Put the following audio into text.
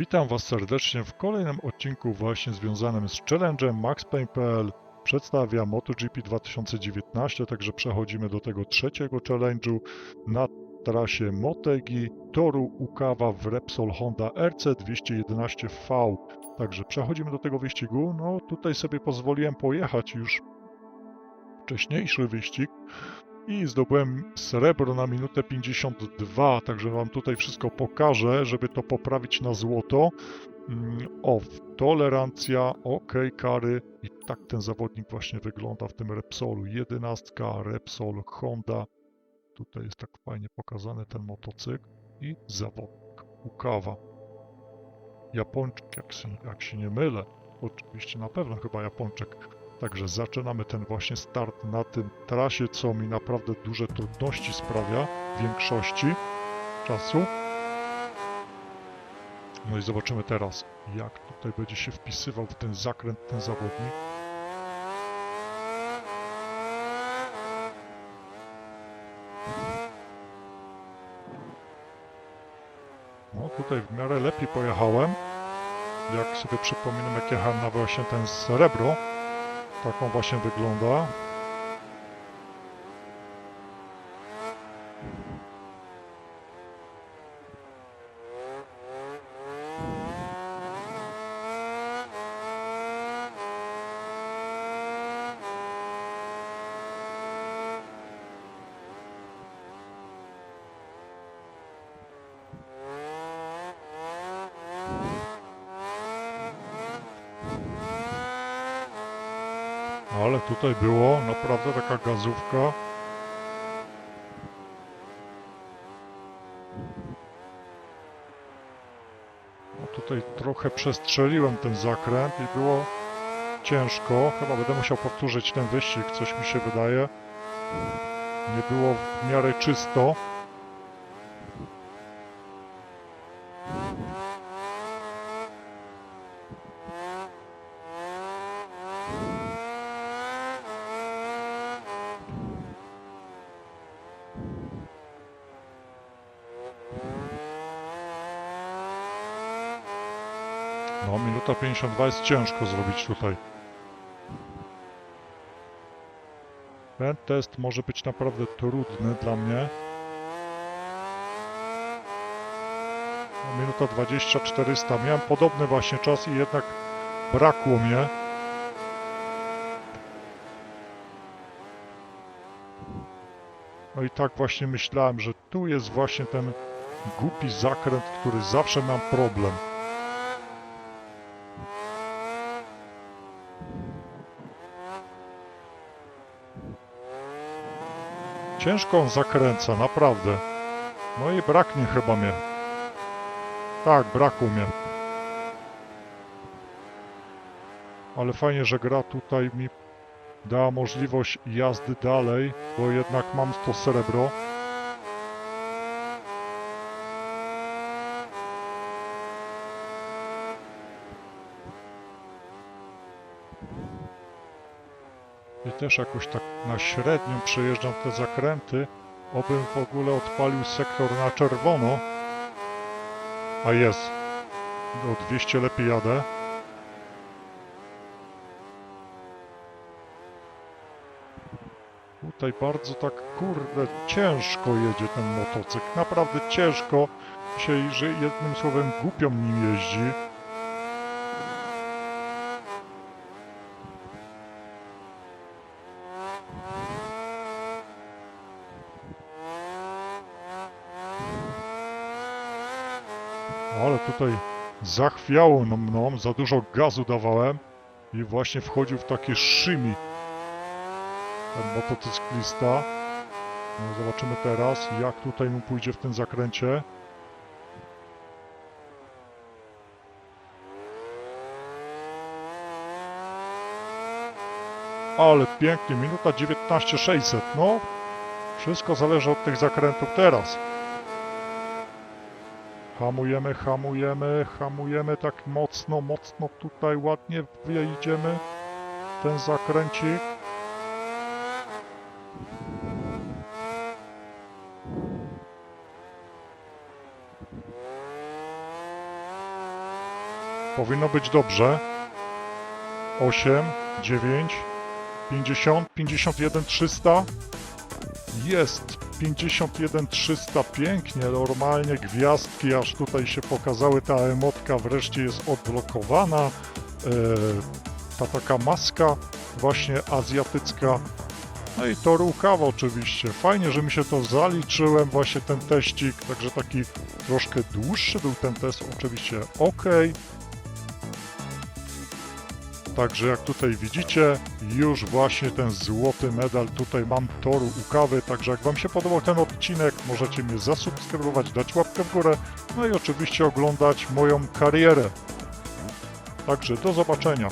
Witam Was serdecznie w kolejnym odcinku właśnie związanym z challenge'em MaxPain.pl przedstawia MotoGP 2019, także przechodzimy do tego trzeciego challenge'u na trasie Motegi toru Ukawa w Repsol Honda RC211V. Także przechodzimy do tego wyścigu. No tutaj sobie pozwoliłem pojechać już wcześniejszy wyścig i zdobyłem srebro na minutę 52, także Wam tutaj wszystko pokażę, żeby to poprawić na złoto. Mm, O, tolerancja, ok, kary i tak ten zawodnik właśnie wygląda w tym Repsolu. 11 Repsol Honda. Tutaj jest tak fajnie pokazany ten motocykl i zawodnik Ukawa. Japończyk, jak się, jak się nie mylę. Oczywiście na pewno chyba Japończyk. Także zaczynamy ten właśnie start na tym trasie, co mi naprawdę duże trudności sprawia w większości czasu. No i zobaczymy teraz, jak tutaj będzie się wpisywał w ten zakręt ten zawodnik. No tutaj w miarę lepiej pojechałem. Jak sobie przypominam, jak jechałem na właśnie ten srebro, tak on właśnie wygląda. Ale tutaj było naprawdę taka gazówka. No tutaj trochę przestrzeliłem ten zakręt i było ciężko. Chyba będę musiał powtórzyć ten wyścig, coś mi się wydaje. Nie było w miarę czysto. No, minuta 52 jest ciężko zrobić tutaj. Ten test może być naprawdę trudny dla mnie. Minuta 20, 400. Miałem podobny właśnie czas i jednak brakło mnie. No i tak właśnie myślałem, że tu jest właśnie ten głupi zakręt, który zawsze mam problem. Ciężko on zakręca, naprawdę. No i braknie chyba mnie. Tak, brakło mnie. Ale fajnie, że gra tutaj mi dała możliwość jazdy dalej, bo jednak mam to srebro. I też jakoś tak na średnią przejeżdżam te zakręty, obym w ogóle odpalił sektor na czerwono. A jest. O 200 lepiej jadę. Tutaj bardzo tak, kurde, ciężko jedzie ten motocykl. Naprawdę ciężko. Dzisiaj, że jednym słowem głupio nim jeździ. Ale tutaj zachwiało no mną, za dużo gazu dawałem i właśnie wchodził w takie szymi ten motocyklista. No, zobaczymy teraz, jak tutaj mu pójdzie w tym zakręcie. Ale pięknie, minuta 19,600. No, wszystko zależy od tych zakrętów teraz. Hamujemy, hamujemy, hamujemy tak mocno, mocno tutaj ładnie wyjdziemy ten zakręcik. Powinno być dobrze. 8, 9, 50, 51 300. Jest 51 300, pięknie, normalnie gwiazdki, aż tutaj się pokazały, ta emotka wreszcie jest odblokowana. E, ta taka maska właśnie azjatycka. No i to rukawa oczywiście. Fajnie, że mi się to zaliczyłem, właśnie ten teścik, także taki troszkę dłuższy był ten test, oczywiście ok. Także jak tutaj widzicie, już właśnie ten złoty medal tutaj mam toru u kawy, także jak Wam się podobał ten odcinek, możecie mnie zasubskrybować, dać łapkę w górę, no i oczywiście oglądać moją karierę. Także do zobaczenia.